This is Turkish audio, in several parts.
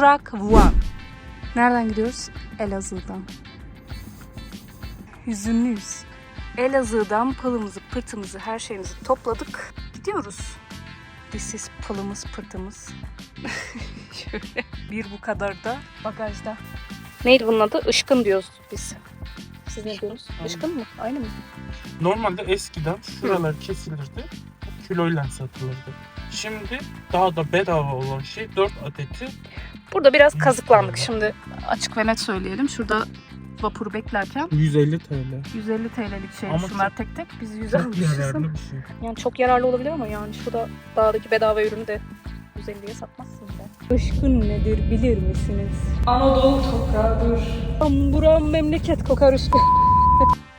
durak Van. Nereden gidiyoruz? Elazığ'dan. Hüzünlüyüz. Elazığ'dan pılımızı, pırtımızı, her şeyimizi topladık. Gidiyoruz. This is pılımız, pırtımız. Şöyle bir bu kadar da bagajda. Neydi bunun adı? Işkın diyoruz biz. Siz ne diyorsunuz? Işkın mı? Aynı mı? Normalde eskiden şuralar kesilirdi. Kiloyla satılırdı. Şimdi daha da bedava olan şey 4 adeti Burada biraz kazıklandık şimdi. Açık ve net söyleyelim. Şurada vapuru beklerken 150 TL. 150 TL'lik şey Ama şunlar tek tek biz 100 Çok almışız. yararlı bir şey. Yani çok yararlı olabilir ama yani şurada dağdaki bedava ürünü de 150'ye satmazsın be. Işkın nedir bilir misiniz? Anadolu toprağıdır. Buram buram memleket kokar ışkın.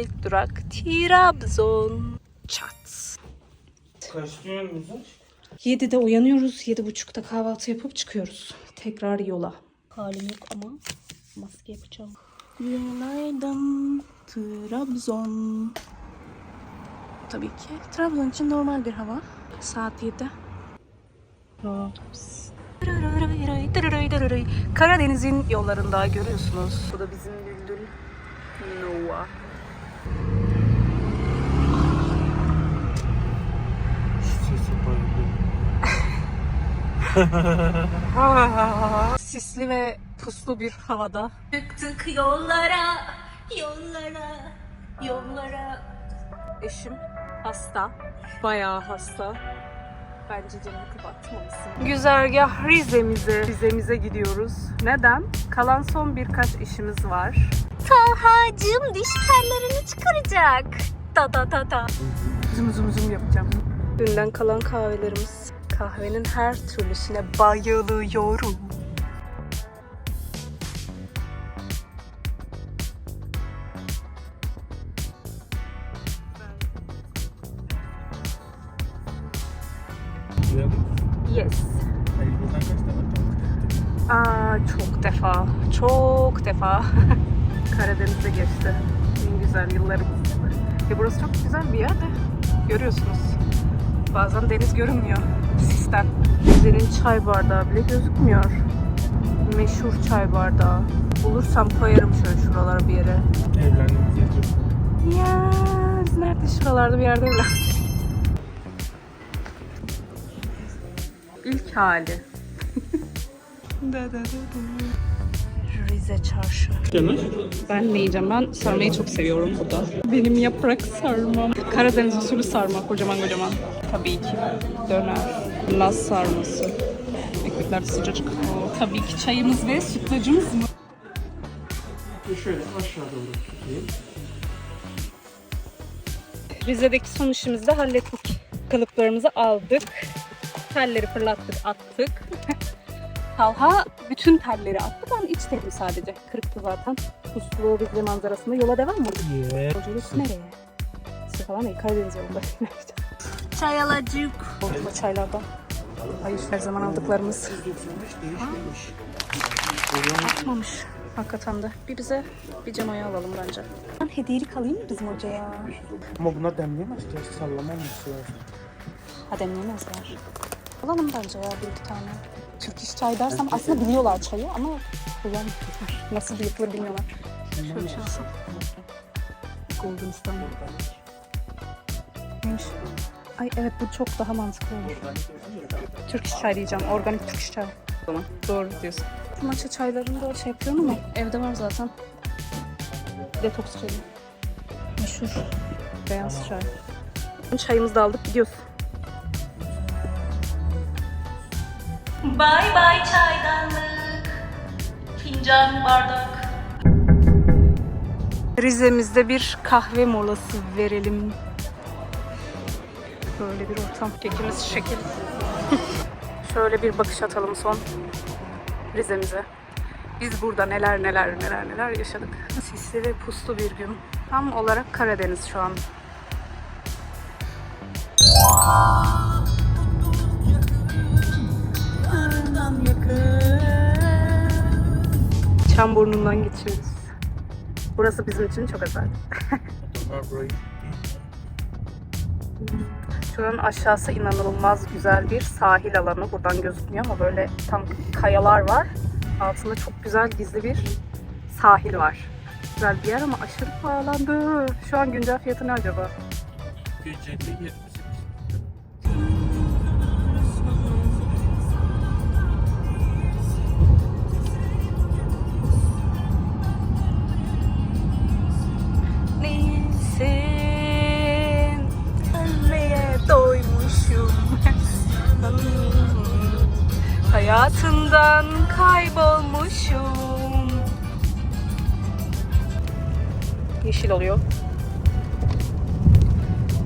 İlk durak Trabzon. Çat. Kaç diyorsunuz? 7'de uyanıyoruz. 7.30'da kahvaltı yapıp çıkıyoruz. Tekrar yola. Halim yok ama maske yapacağım. Günaydın Trabzon. Tabii ki. Trabzon için normal bir hava. Saat 7. Karadeniz'in yollarında görüyorsunuz. Bu da bizim Düldül Nova. Şu sesi bayılıyorum. Sisli ve puslu bir havada. Çıktık yollara yollara yollara Eşim hasta. Bayağı hasta. Bence canını kapatmalısın. Güzergah Rize'mize. Rize'mize gidiyoruz. Neden? Kalan son birkaç işimiz var. Talhacığım diş tellerini çıkaracak Ta ta ta ta. Zoom zoom zoom yapacağım. Dünden kalan kahvelerimiz. Kahvenin her türlüsüne bayılıyorum. Yes. Aa, çok defa, çok defa Karadeniz'de geçti. En güzel yıllarımız. Ya burası çok güzel bir yer de görüyorsunuz. Bazen deniz görünmüyor sisten. Rize'nin çay bardağı bile gözükmüyor. Meşhur çay bardağı. Bulursam koyarım şöyle şuralara bir yere. Evlendiğimiz yer biz nerede şuralarda bir yerde evlenmiştik. İlk hali. Rize çarşı. Yanlış. Ben ne yiyeceğim? Ben sarmayı çok seviyorum burada. Benim yaprak sarmam. Karadeniz usulü sarma. Kocaman kocaman. Tabii ki. Döner. Laz sarması. Ekmekler de sıcacık. Oo, tabii ki çayımız ve sütlacımız mı? Şöyle aşağı doğru tutayım. Rize'deki son işimizi de hallettik. Kalıplarımızı aldık. Telleri fırlattık, attık. Talha bütün telleri attı. Ben iç telim sadece. Kırıktı zaten. Puslu Rize manzarasında yola devam mı? Yeah. Kocaeli nereye? Size falan değil, Karadeniz yolunda. Çay alacık Ortada çaylardan. Hayır, her zaman aldıklarımız. Atmamış. Hakikaten de. Bir bize bir Cemo'ya alalım bence. Ben hediyelik alayım mı bizim hocaya? Ama buna demleyemez lazım. Ha demlemezler. Alalım bence ya bir iki tane. Türk iş çay dersem aslında biliyorlar çayı ama kullanmıyorlar. Nasıl yapılır bilmiyorlar. Şöyle bir alsam. Golden Stanley. Neymiş? Ay evet bu çok daha mantıklı olur. Türk iş çay diyeceğim. Organik Türk iş çay. Tamam. Doğru diyorsun. Maça çaylarını da şey yapıyorum ama evde var zaten. Detoks çayı. Meşhur. Beyaz çay. Çayımızı da aldık gidiyoruz. Bay bay çaydanlık Fincan bardak Rize'mizde bir kahve molası verelim. Böyle bir ortam. Kekimiz şekil. Şöyle bir bakış atalım son Rize'mize. Biz burada neler neler neler neler yaşadık. Sisli ve puslu bir gün. Tam olarak Karadeniz şu an. Çamburnu'ndan geçiyoruz. Burası bizim için çok özel. Şuranın aşağısı inanılmaz güzel bir sahil alanı. Buradan gözükmüyor ama böyle tam kayalar var. Altında çok güzel gizli bir sahil var. Güzel bir yer ama aşırı pahalandı. Şu an güncel fiyatı ne acaba? Geceli Hayatından kaybolmuşum. Yeşil oluyor.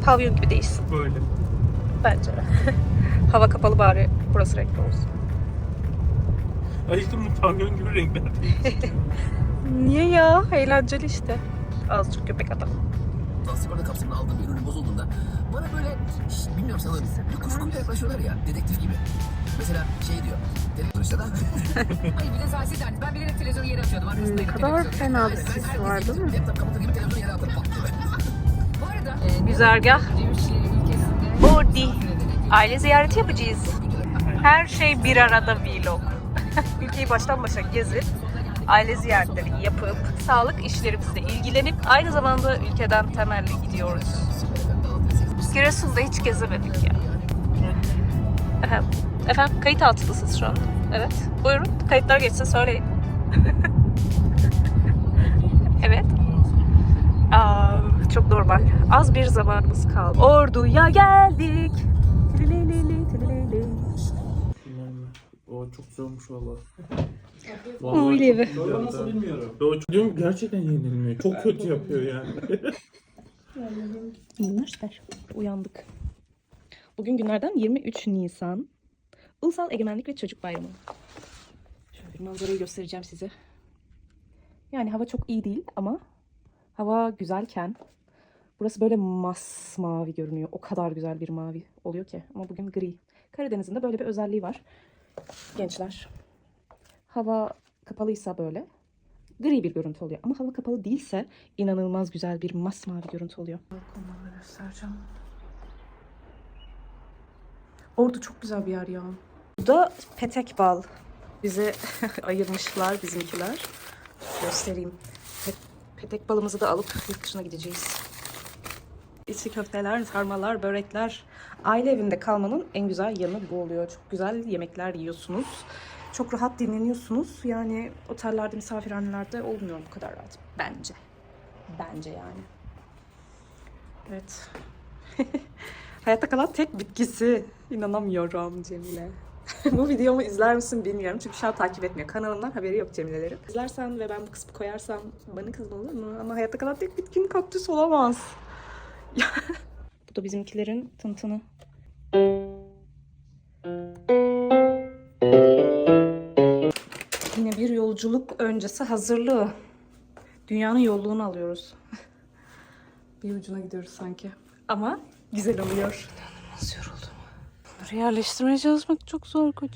Pavyon gibi değilsin Böyle. bence. Hava kapalı bari burası renkli olsun. Aşkım bu pavyon gibi renkler değil. Niye ya? Eğlenceli işte. Azıcık köpek adam. sigorta kapsamında aldığım bir ürün bozulduğunda bana böyle şş, bilmiyorum sana bir kuşkuyla yaklaşıyorlar ya dedektif gibi. Mesela şey diyor. İşte da. Hayır bir de zaten derdi. Ben bilerek televizyonu yere atıyordum. Ne Arkasındaydım kadar televizyonun. fena bir herkes var değil mi? Laptop kapatır gibi televizyonu yere atıp patlıyor. Bu arada e, Güzergah. Cevşehir ülkesinde Ordi. Aile ziyareti yapacağız. Her şey bir arada vlog. Ülkeyi baştan başa gezip, aile ziyaretleri yapıp, sağlık işlerimizle ilgilenip, aynı zamanda ülkeden temelli gidiyoruz. Giresun'da hiç gezemedik ya. Efendim, efendim kayıt altındasınız şu an. Evet. Buyurun, kayıtlar geçsin söyleyin. evet. Aa, çok normal. Az bir zamanımız kaldı. Ordu'ya geldik. O çok güzel olmuş valla. Öyle evi. nasıl bilmiyorum. Yo, diyorum gerçekten yenilmiyor. Çok kötü yapıyor yani. Bunlar süper. Uyandık. Bugün günlerden 23 Nisan. Ulusal Egemenlik ve Çocuk Bayramı. Şöyle bir manzarayı göstereceğim size. Yani hava çok iyi değil ama hava güzelken burası böyle masmavi görünüyor. O kadar güzel bir mavi oluyor ki. Ama bugün gri. Karadeniz'in de böyle bir özelliği var. Gençler. Hava kapalıysa böyle gri bir görüntü oluyor. Ama hava kapalı değilse inanılmaz güzel bir masmavi görüntü oluyor. Balkonları göstereceğim. Ordu çok güzel bir yer ya. Bu da petek bal. Bize ayırmışlar bizimkiler. Göstereyim. Pe- petek balımızı da alıp yurt dışına gideceğiz. İçli köfteler, sarmalar, börekler. Aile evinde kalmanın en güzel yanı bu oluyor. Çok güzel yemekler yiyorsunuz. Çok rahat dinleniyorsunuz. Yani otellerde, misafirhanelerde olmuyor bu kadar rahat. Bence. Bence yani. Evet. Hayatta kalan tek bitkisi. İnanamıyorum Cemile. bu videomu izler misin bilmiyorum. Çünkü şu an takip etmiyor. Kanalımdan haberi yok Cemile'lerin. İzlersen ve ben bu kısmı koyarsam bana kızma olur mu? Ama hayatta kalan tek bitkin kaktüs olamaz. bu da bizimkilerin tıntını. Yine bir yolculuk öncesi hazırlığı. Dünyanın yolluğunu alıyoruz. bir ucuna gidiyoruz sanki. Ama güzel oluyor. İnanılmaz yoruldum. Yerleştirmeye çalışmak çok zor koca.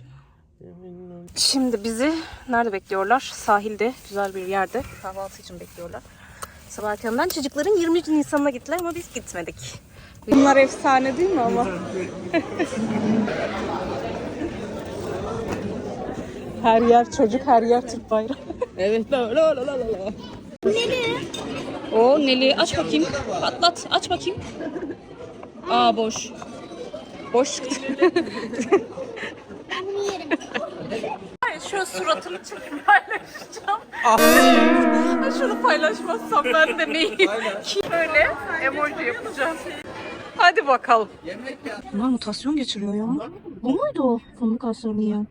Şimdi bizi nerede bekliyorlar? Sahilde, güzel bir yerde. Kahvaltı için bekliyorlar. Sabah erkenden çocukların 23 Nisan'ına gittiler ama biz gitmedik. Bunlar efsane değil mi ama? Her yer çocuk, her yer Türk bayrağı. evet. La la la la la. Neli. O Neli. Aç bakayım. Patlat. Aç bakayım. Aa boş. Boş çıktı. Şu suratını çekip paylaşacağım. Ay, Şunu paylaşmazsam ben de neyim? Ki Böyle emoji yapacağım. Hadi bakalım. Bunlar mutasyon geçiriyor ya. Bu muydu o fındık asırlı yiyen?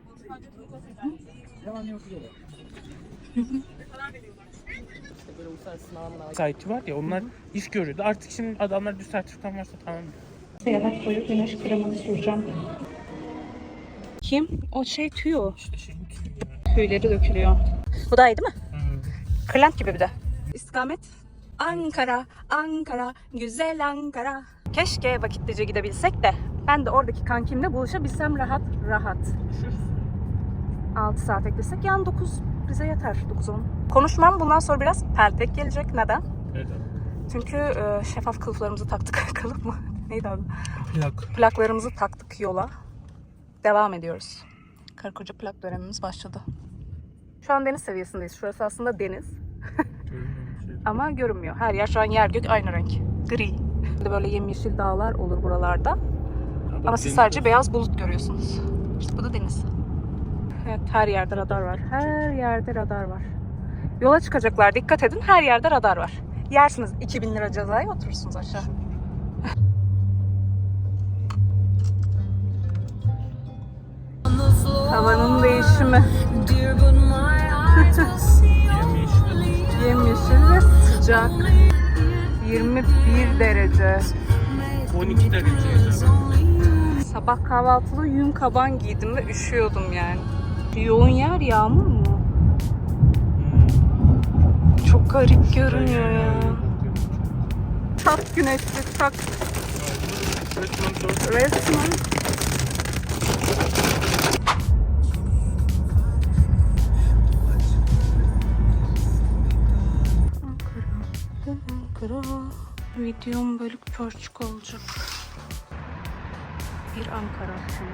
Saiti var ya onlar iş görüyordu. Artık şimdi adamlar bir sertifikan varsa tamam. Seyahat boyu güneş kremini süreceğim. Kim? O şey tüyo. İşte şey Tüyleri dökülüyor. Bu da iyi değil mi? Hmm. Kırlent gibi bir de. İstikamet. Ankara, Ankara, güzel Ankara. Keşke vakitlice gidebilsek de ben de oradaki kankimle buluşabilsem rahat rahat. 6 saat eklesek yani 9 bize yeter 9-10. Konuşmam bundan sonra biraz peltek gelecek. Neden? Evet. Çünkü e, şeffaf kılıflarımızı taktık. Kılıf mı? Neydi adı? Plak. Plaklarımızı taktık yola. Devam ediyoruz. Karı koca plak dönemimiz başladı. Şu an deniz seviyesindeyiz. Şurası aslında deniz. Ama görünmüyor. Her yer şu an yer gök aynı renk. Gri. Böyle yemyeşil dağlar olur buralarda. Ama siz sadece beyaz bulut görüyorsunuz. İşte bu da deniz. Evet her yerde radar var. Her yerde radar var. Yola çıkacaklar dikkat edin her yerde radar var. Yersiniz 2000 lira cezaya oturursunuz aşağı. Havanın değişimi. Yemyeşil ve sıcak. 21 derece. 12 derece. Sabah kahvaltıda yün kaban giydim ve üşüyordum yani. Yoğun yer yağmur mu? Çok garip görünüyor ya. Tak güneşli tak resmen. Videom bölük pörçük olacak. Bir Ankara akşamı.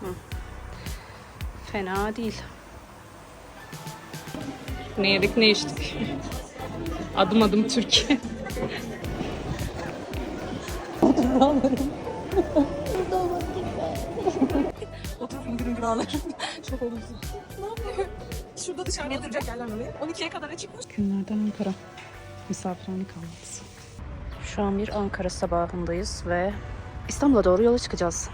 Hı. Fena değil. Ne yedik ne içtik. Adım adım Türkiye. Oturup hüngür hüngür ağlarım. Çok olumsuz. Ne yapıyor? Şurada dışarıda oturacak yerler mi? 12'ye kadar açıkmış. Günlerden Ankara. Misafirhane kahvaltısı. Şu an bir Ankara sabahındayız ve İstanbul'a doğru yola çıkacağız.